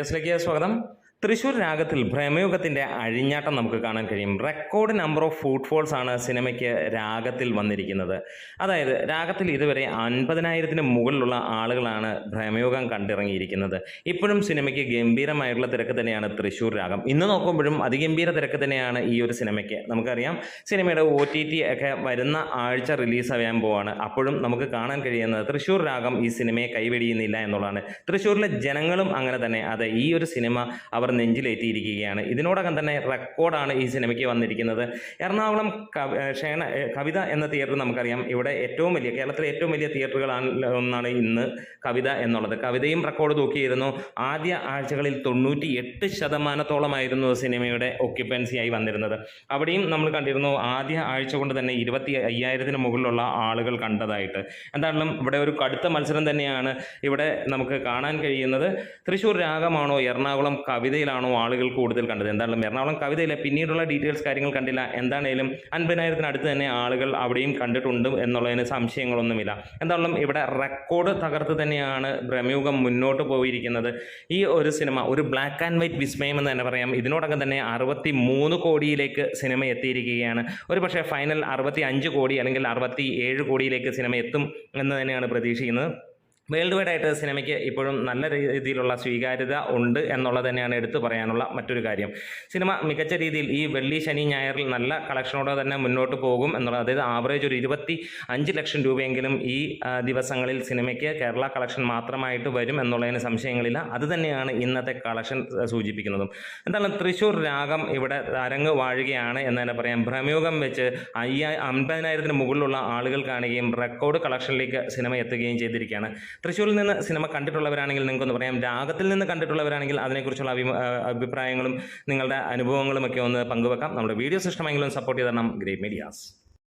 इसलिए स्वागत തൃശ്ശൂർ രാഗത്തിൽ ഭ്രമയുഗത്തിന്റെ അഴിഞ്ഞാട്ടം നമുക്ക് കാണാൻ കഴിയും. റെക്കോർഡ് നമ്പർ ഓഫ് ഫുട്ഫോൾസ് ആണ് സിനിമയ്ക്ക് രാഗത്തിൽ വന്നിരിക്കുന്നത്. അതായത് രാഗത്തിൽ ഇതുവരെ അൻപതിനായിരത്തിന് മുകളിലുള്ള ആളുകളാണ് ഭ്രമയുഗം കണ്ടിറങ്ങിയിരിക്കുന്നത്. ഇപ്പോഴും സിനിമയ്ക്ക് ഗംഭീരമായിട്ടുള്ള തിരക്ക് തന്നെയാണ് തൃശ്ശൂർ രാഗം. ഇന്ന് നോക്കുമ്പോഴും അതിഗംഭീര തിരക്ക് തന്നെയാണ് ഈ ഒരു സിനിമയ്ക്ക്. നമുക്കറിയാം സിനിമയുടെ ഒ ടി ടി ഒക്കെ വരുന്ന ആഴ്ച റിലീസ് ആവാൻ പോവാണ്. അപ്പോഴും നമുക്ക് കാണാൻ കഴിയുന്നത് തൃശ്ശൂർ രാഗം ഈ സിനിമയെ കൈവെടിയുന്നില്ല എന്നുള്ളതാണ്. തൃശ്ശൂരിലെ ജനങ്ങളും അങ്ങനെ തന്നെ. അതെ ഈ ഒരു സിനിമ അവർ നെഞ്ചിലേറ്റിയിരിക്കുകയാണ്. ഇതിനോടകം തന്നെ റെക്കോർഡാണ് ഈ സിനിമയ്ക്ക് വന്നിരിക്കുന്നത്. എറണാകുളം ക്ഷേണ കവിത എന്ന തിയേറ്റർ നമുക്കറിയാം. ഇവിടെ ഏറ്റവും വലിയ കേരളത്തിലെ ഏറ്റവും വലിയ തിയേറ്ററുകളാണ് ഒന്നാണ് ഇന്ന് കവിത എന്നുള്ളത്. കവിതയും റെക്കോർഡ് തൂക്കിയിരുന്നു. ആദ്യ ആഴ്ചകളിൽ തൊണ്ണൂറ്റി എട്ട് ശതമാനത്തോളമായിരുന്നു സിനിമയുടെ ഒക്യുപ്പൻസിയായി വന്നിരുന്നത്. അവിടെയും നമ്മൾ കണ്ടിരുന്നു ആദ്യ ആഴ്ച കൊണ്ട് തന്നെ ഇരുപത്തി അയ്യായിരത്തിന് മുകളിലുള്ള ആളുകൾ കണ്ടതായിട്ട്. എന്താണെങ്കിലും ഇവിടെ ഒരു കടുത്ത മത്സരം തന്നെയാണ് ഇവിടെ നമുക്ക് കാണാൻ കഴിയുന്നത്. തൃശ്ശൂർ രാഗമാണോ എറണാകുളം കവിതയിലാണോ ആളുകൾ കൂടുതൽ കണ്ടത്? എന്താണെങ്കിലും എറണാകുളം കവിതയിലെ പിന്നീടുള്ള ഡീറ്റെയിൽസ് കാര്യങ്ങൾ കണ്ടില്ല. എന്താണേലും അൻപതിനായിരത്തിന് അടുത്ത് തന്നെ ആളുകൾ അവിടെയും കണ്ടിട്ടുണ്ട് എന്നുള്ളതിന് സംശയങ്ങളൊന്നുമില്ല. എന്താണെങ്കിലും ഇവിടെ റെക്കോർഡ് തകർത്ത് തന്നെയാണ് ഭ്രമയുഗം മുന്നോട്ട് പോയിരിക്കുന്നത്. ഈ ഒരു സിനിമ ഒരു ബ്ലാക്ക് ആൻഡ് വൈറ്റ് വിസ്മയം എന്ന് തന്നെ പറയാം. ഇതിനോടകം തന്നെ അറുപത്തി മൂന്ന് കോടിയിലേക്ക് സിനിമ എത്തിയിരിക്കുകയാണ്. ഒരു പക്ഷേ ഫൈനൽ അറുപത്തി അഞ്ച് കോടി അല്ലെങ്കിൽ അറുപത്തി ഏഴ് കോടിയിലേക്ക് സിനിമ എത്തും എന്ന് തന്നെയാണ് പ്രതീക്ഷിക്കുന്നത്. വേൾഡ് വൈഡ് ആയിട്ട് സിനിമയ്ക്ക് ഇപ്പോഴും നല്ല രീതിയിലുള്ള സ്വീകാര്യത ഉണ്ട് എന്നുള്ളത് തന്നെയാണ് എടുത്തു പറയാനുള്ള മറ്റൊരു കാര്യം. സിനിമ മികച്ച രീതിയിൽ ഈ വെള്ളി ശനി ഞായറിൽ നല്ല കളക്ഷനോടെ തന്നെ മുന്നോട്ട് പോകും എന്നുള്ളത് അതായത് ആവറേജ് ഒരു ഇരുപത്തി അഞ്ച് ലക്ഷം രൂപയെങ്കിലും ഈ ദിവസങ്ങളിൽ സിനിമയ്ക്ക് കേരള കളക്ഷൻ മാത്രമായിട്ട് വരും എന്നുള്ളതിന് സംശയങ്ങളില്ല. അത് തന്നെയാണ് ഇന്നത്തെ കളക്ഷൻ സൂചിപ്പിക്കുന്നതും. എന്തായാലും തൃശ്ശൂർ രാഗം ഇവിടെ അരങ്ങ് വാഴുകയാണ് എന്ന് തന്നെ പറയാം. ഭ്രമയോഗം വെച്ച് അയ്യാ അമ്പതിനായിരത്തിന് മുകളിലുള്ള ആളുകൾ കാണുകയും റെക്കോർഡ് കളക്ഷനിലേക്ക് സിനിമ എത്തുകയും ചെയ്തിരിക്കുകയാണ്. തൃശ്ശൂരിൽ നിന്ന് സിനിമ കണ്ടിട്ടുള്ളവരാണെങ്കിൽ നിങ്ങൾക്കൊന്ന് പറയാം. രാഗത്തിൽ നിന്ന് കണ്ടിട്ടുള്ളവരാണെങ്കിൽ അതിനെക്കുറിച്ചുള്ള അഭിമ- അഭിപ്രായങ്ങളും നിങ്ങളുടെ അനുഭവങ്ങളും ഒക്കെ ഒന്ന് പങ്കുവെക്കാം. നമ്മുടെ വീഡിയോസ് ഇഷ്ടമെങ്കിലും സപ്പോർട്ട് ചെയ്ത് തരണം ഗ്രേറ്റ് മീഡിയാസ്